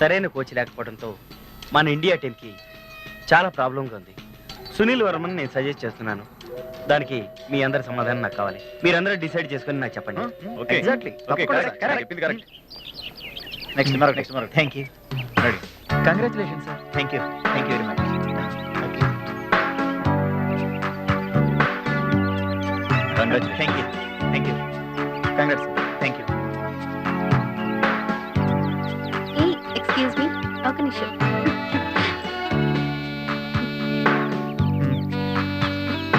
సరైన కోచ్ లేకపోవడంతో మన ఇండియా టీంకి చాలా ప్రాబ్లంగా ఉంది. సునీల్ వర్మన్ నేను సజెస్ట్ చేస్తున్నాను. దానికి మీ అందరి సమాధానం నాకు కావాలి. మీరందరూ డిసైడ్ చేసుకొని నాకు చెప్పండి. Okay correct correct. చెప్పింది కరెక్ట్ నెక్స్ట్ మరొక నెక్స్ట్ మరొక thank you congratulation sir thank you thank you very much congratulation thank you thank you congrats thank you excuse me ఒక నిమిషం.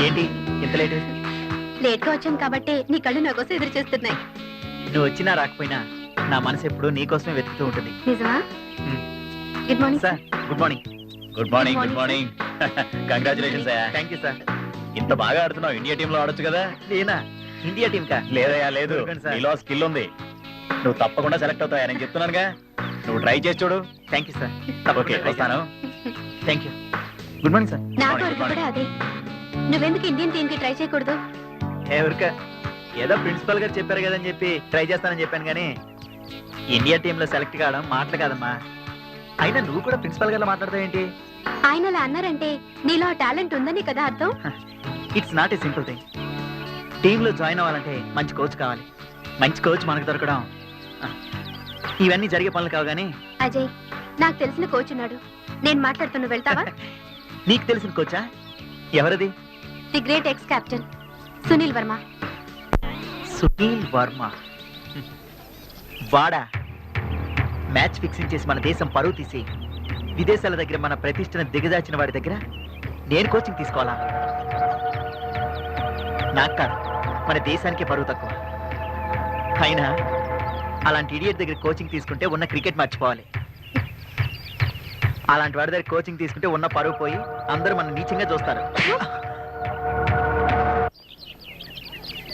ఏంటి ఇంత లేట్ లేట్గా వచ్చాను కాబట్టి నీ కళ్ళు నా కోసం ఎదురు చేస్తున్నాయి. నువ్వు వచ్చినా రాకపోయినా నా మనసు ఎప్పుడు నీకోసమే వెతుకుతూ ఉంటుంది. నిజమా. Good morning sir good morning good morning good morning congratulations thank you sir ఇంత బాగా ఆడుతున్నావు ఇండియా టీంలో ఆడొచ్చు కదా? నేనా? ఇండియా టీమ్ కా? లేదయ్యా లేదు. నీలో స్కిల్ ఉంది. నువ్వు తప్పకుండా సెలెక్ట్ అవుతాయా? నేను చెప్తున్నానుగా. నువ్వు ట్రై చేసి చూడు. థ్యాంక్ యూ సార్ ఓకే వస్తాను thank you good morning sir నా కొరకు కూడా అదే. నువ్వెందుకు ఇండియన్ టీమ్కి ట్రై చేయకూడదు? ఎవరిక ఏదో ప్రిన్సిపల్ గారు చెప్పారు కదని చెప్పి ట్రై చేస్తానని చెప్పాను కానీ ఇండియా టీంలో సెలెక్ట్ కావడం మాటలు కాదమ్మా. అయినా నువ్వు కూడా ప్రిన్సిపల్ గారిలో మాట్లాడతావు ఏంటి? ఆయన అలా అన్నారంటే నీలో టాలెంట్ ఉందని కదా అర్థం? It's not a simple thing టీంలో జాయిన్ అవ్వాలంటే మంచి కోచ్ కావాలి. మంచి కోచ్ మనకు దొరకడం. ఇవన్నీ జరిగే పనులు కావు కానీ అజయ్ నాకు తెలిసిన కోచ్ ఉన్నాడు. నేను మాట్లాడుతున్నా వెళ్తావా? నీకు తెలిసిన కోచా ఎవరది? The great ex captain Sunil Varma. Sunil Varma? వాడా? మ్యాచ్ ఫిక్సింగ్ చేసి మన దేశం పరువు తీసి విదేశాల దగ్గర మన ప్రతిష్టను దిగజాచిన వాడి దగ్గర నేను కోచింగ్ తీసుకోవాలా? నాకు కాదు మన దేశానికి పరువు తక్కువ. అయినా అలాంటి ఇడియట్ దగ్గర కోచింగ్ తీసుకుంటే ఉన్న క్రికెట్ మర్చిపోవాలి. అలాంటి వాడి దగ్గర కోచింగ్ తీసుకుంటే ఉన్న పరువు పోయి అందరూ మన నీచంగా చూస్తారు.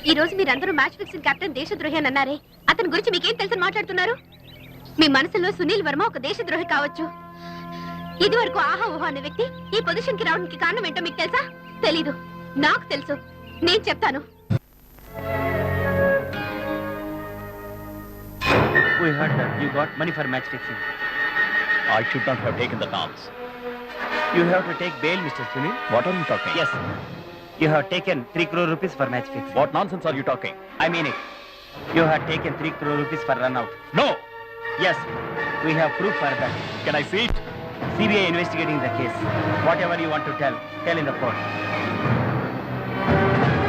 ఈ రోజు మీరందరూ మ్యాచ్ ఫిక్సింగ్ కెప్టెన్ దేశద్రోహి అని అన్నారే. అతని గురించి మీకేం తెలుసని మాట్లాడుతున్నారు? మీ మనసులో సునీల్ వర్మ ఒక దేశద్రోహి కావచ్చు. ఇది వరకు ఆహా ఊహా అనే వ్యక్తి ఈ పొజిషన్కి రావడానికి కారణం ఏంటో మీకు తెలుసా? తెలీదు. నాకు తెలుసు. నేను చెప్తాను. We heard that you got money for match fixing. I should not have taken the chance. You have to take bail, Mr. Sunil. What are you talking? Yes. You have taken 3 crore rupees for match fixing. What nonsense are you talking? I mean it. You have taken 3 crore rupees for run out. No! Yes. We have proof for that. Can I see it? CBI investigating the case. Whatever you want to tell, tell in the court.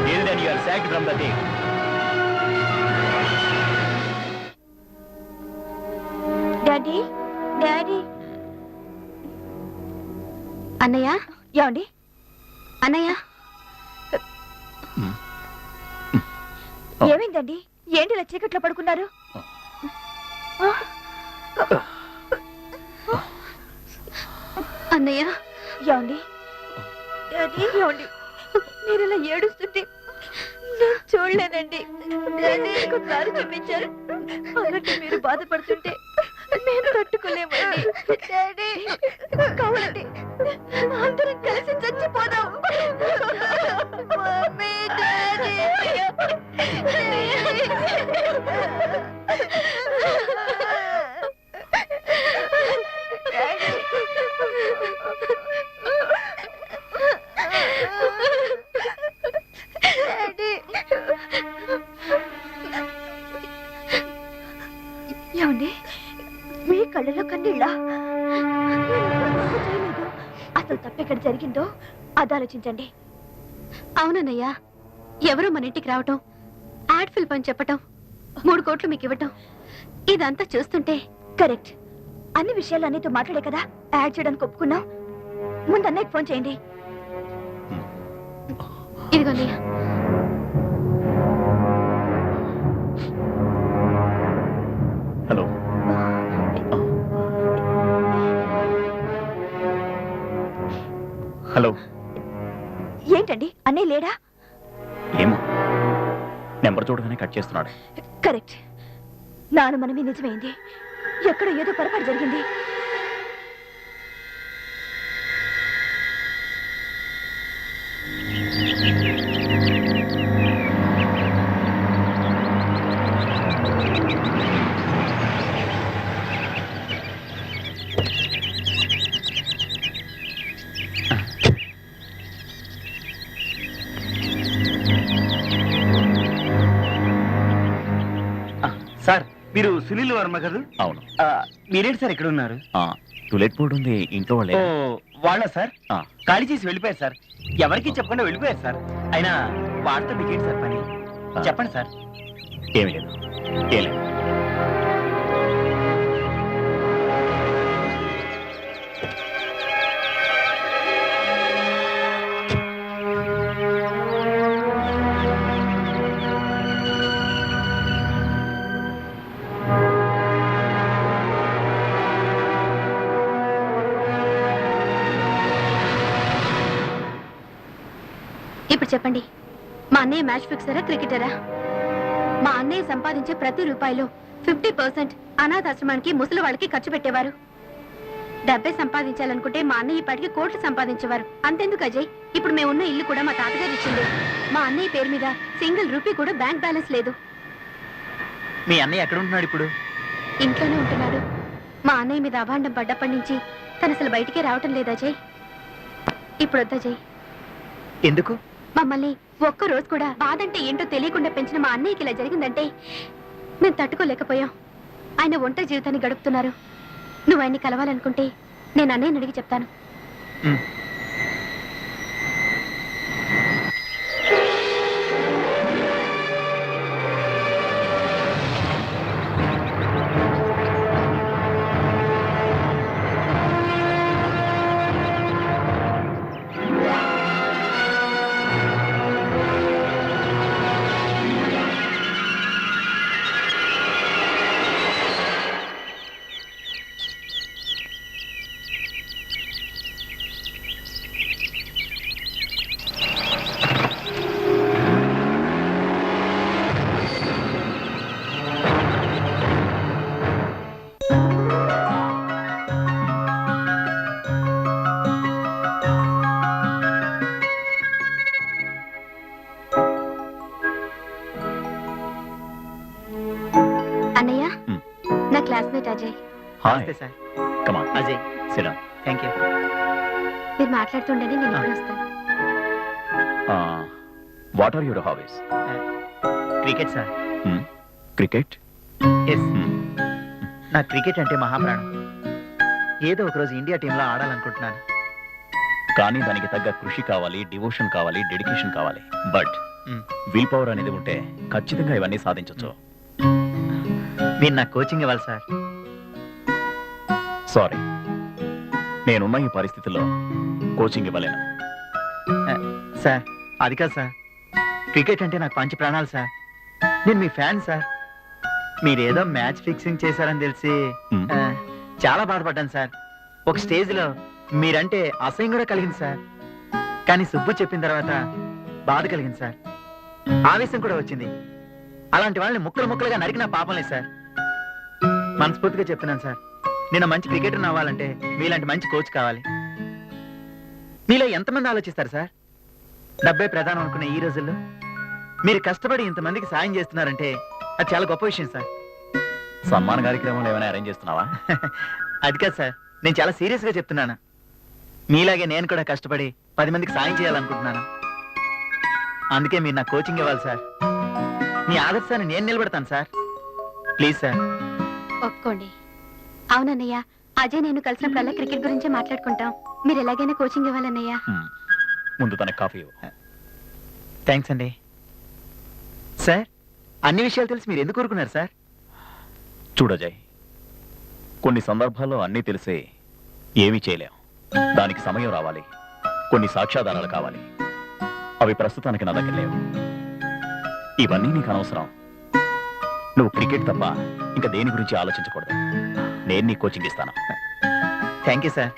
Till then you are sacked from the team. Daddy? Daddy? అన్నయ్య? ఏమండి? అన్నయ్య? ఏమైందండి? ఏంటి ఇలా చీకట్లో పడుకున్నారు? అన్నయ్య? ఏమండి? డాడీ? ఏమండి? మీరు ఇలా ఏడుస్తుంటే నేను చూడలేదండి. డాడీ చూపించారు. అలాంటి మీరు బాధపడుతుంటే. నేను తట్టుకోలేమండి. డాడీ కావాలండి అందరం కలిసి చచ్చిపోదాం. Mummy daddy. ఏమండి? మీ కళ్ళలో కన్నీళ్ళ? అసలు తప్పెక్కడ జరిగిందో అది ఆలోచించండి. అవునన్నయ్యా ఎవరు మన ఇంటికి రావటం యాడ్ ఫిల్ పని చెప్పటం మూడు కోట్లు మీకు ఇవ్వటం ఇదంతా చూస్తుంటే కరెక్ట్. అన్ని విషయాలు అన్నితో మాట్లాడే కదా యాడ్ చేయడానికి ఒప్పుకున్నాం. ముందు అన్నయ్యకి ఫోన్ చేయండి. ఇదిగో హలో. ఏంటండి? అన్నయ్య లేడా? ఏమో. నెంబర్ చూడగానే కట్ చేస్తున్నాడు. కరెక్ట్. నాను మనమే నిజమైంది. ఎక్కడ ఏదో పొరపాటు జరిగింది. సార్ మీరు సునీల్ వర్మ కదా అవును. ఆ, మీరేంటి సార్ ఇక్కడ ఉన్నారు టూలెట్ బోర్డు ఉంది ఇంట్లో వాళ్ళే. ఓ వాళ్ళ సార్? ఆ. ఖాళీ చేసి వెళ్ళిపోయారు సార్. ఎవరికి చెప్పకుండా వెళ్ళిపోయారు సార్. అయినా వాళ్ళతో మీకేంటి సార్ పని. చెప్పండి సార్. ఏమీ లేదు. ఏం లేదు. ఇప్పుడు చెప్పండి. మా అన్నయ్య మ్యాచ్ ఫిక్సరా క్రికెటరా? మా అన్నయ్య సంపాదించే ప్రతి రూపాయిలో ఫిఫ్టీ పర్సెంట్ అనాథాశ్రమానికి ముసలి వాళ్ళకి ఖర్చు పెట్టేవారు. డబ్బే సంపాదించాలనుకుంటే మా అన్నయ్య ఇప్పటికి కోట్లు సంపాదించేవారు. అంతెందుకు అజయ్? ఇప్పుడు మేమున్న ఇల్లు కూడా మా తాతగారు ఇచ్చింది. మా అన్నయ్య పేరు మీద సింగిల్ రూపీ కూడా బ్యాంక్ బ్యాలెన్స్ లేదు. మీ అన్నయ్య ఎక్కడ ఉంటున్నాడు ఇప్పుడు? ఇంట్లోనే ఉంటున్నాడు. మా అన్నయ్య మీద అభాండం పడ్డప్పటి నుంచి తను అసలు బయటికే రావటం లేదు అజయ్. ఇప్పుడు వద్దు అజయ్. ఎందుకు? మమ్మల్ని ఒక్క రోజు కూడా బాధంటే ఏంటో తెలియకుండా పెంచిన మా అన్నయ్యకి ఇలా జరిగిందంటే మేము తట్టుకోలేకపోయాం. ఆయన ఒంటరి జీవితాన్ని గడుపుతున్నారు. నువ్వు ఆయన్ని కలవాలనుకుంటే నేను అన్నయ్యని అడిగి చెప్తాను. Classmate Ajay hi. నమస్తే sir. Come on Ajay. సిడా thank you. మీరు మాట్లాడుతుండని నేను ఇప్పుడు వస్తాను what are your hobbies cricket sir. Cricket yes నా క్రికెట్ అంటే మహాప్రాణం. ఏదో ఒకరోజు ఇండియా టీంలో ఆడాలనుకుంటున్నాను. కానీ దానికి తగ్గ కృషి కావాలి డివోషన్ కావాలి డెడికేషన్ కావాలి. బట్. విల్ పవర్ అనేది ఉంటే ఖచ్చితంగా ఇవన్నీ సాధించవచ్చు మీరు నాకు కోచింగ్ ఇవ్వాలి సార్. సారీ నేనున్న ఈ పరిస్థితిలో కోచింగ్ ఇవ్వలేను. సార్ అది కాదు సార్. క్రికెట్ అంటే నాకు పంచి ప్రాణాలు సార్. నేను మీ ఫ్యాన్ సార్. మీరేదో మ్యాచ్ ఫిక్సింగ్ చేశారని తెలిసి. ఆ, చాలా బాధపడ్డాను సార్. ఒక స్టేజ్లో మీరంటే అసహ్యం కూడా కలిగింది సార్. కానీ సుబ్బు చెప్పిన తర్వాత బాధ కలిగింది సార్. ఆవేశం కూడా వచ్చింది. అలాంటి వాళ్ళని ముక్కలు ముక్కలుగా నరికిన పాపం లేదు సార్. మనస్ఫూర్తిగా చెప్తున్నాను సార్. నేను మంచి క్రికెటర్ అవ్వాలంటే మీలాంటి మంచి కోచ్ కావాలి. మీలో ఎంతమంది ఆలోచిస్తారు సార్? డబ్బే ప్రధానం అనుకునే ఈ రోజుల్లో? మీరు కష్టపడి ఇంతమందికి సాయం చేస్తున్నారంటే అది చాలా గొప్ప విషయం సార్. సన్మాన కార్యక్రమాలు ఏమైనా అరేంజ్ చేస్తున్నావా? అది కాదు సార్. నేను చాలా సీరియస్గా చెప్తున్నాను. మీలాగే నేను కూడా కష్టపడి పది మందికి సాయం చేయాలనుకుంటున్నాను. అందుకే మీరు నాకు కోచింగ్ ఇవ్వాలి సార్. మీ ఆదర్శాన్ని నేను నిలబెడతాను సార్. Please sir. ఒప్పుకోండి. అవునన్నయ్య. అజయ్ నేను కలిసినప్పుడల్లా క్రికెట్ గురించే మాట్లాడుకుంటాం. మీరు ఎలాగైనా కోచింగ్ ఇవ్వాలన్నయ్య. ముందు తనకి కాఫీ థ్యాంక్స్ అండి. సార్ అన్ని విషయాలు తెలిసి మీరు ఎందుకు కోరుకున్నారు సార్? చూడజయ్ కొన్ని సందర్భాల్లో అన్నీ తెలిసే ఏమీ చేయలేం. దానికి సమయం రావాలి. కొన్ని సాక్ష్యాధారాలు కావాలి. అవి ప్రస్తుతానికి నా దగ్గర లేవు. ఇవన్నీ నీకు అనవసరం. నువ్వు క్రికెట్ తప్ప ఇంకా దేని గురించి ఆలోచించకూడదు. నేను నీ కోచింగ్ ఇస్తాను. Thank you sir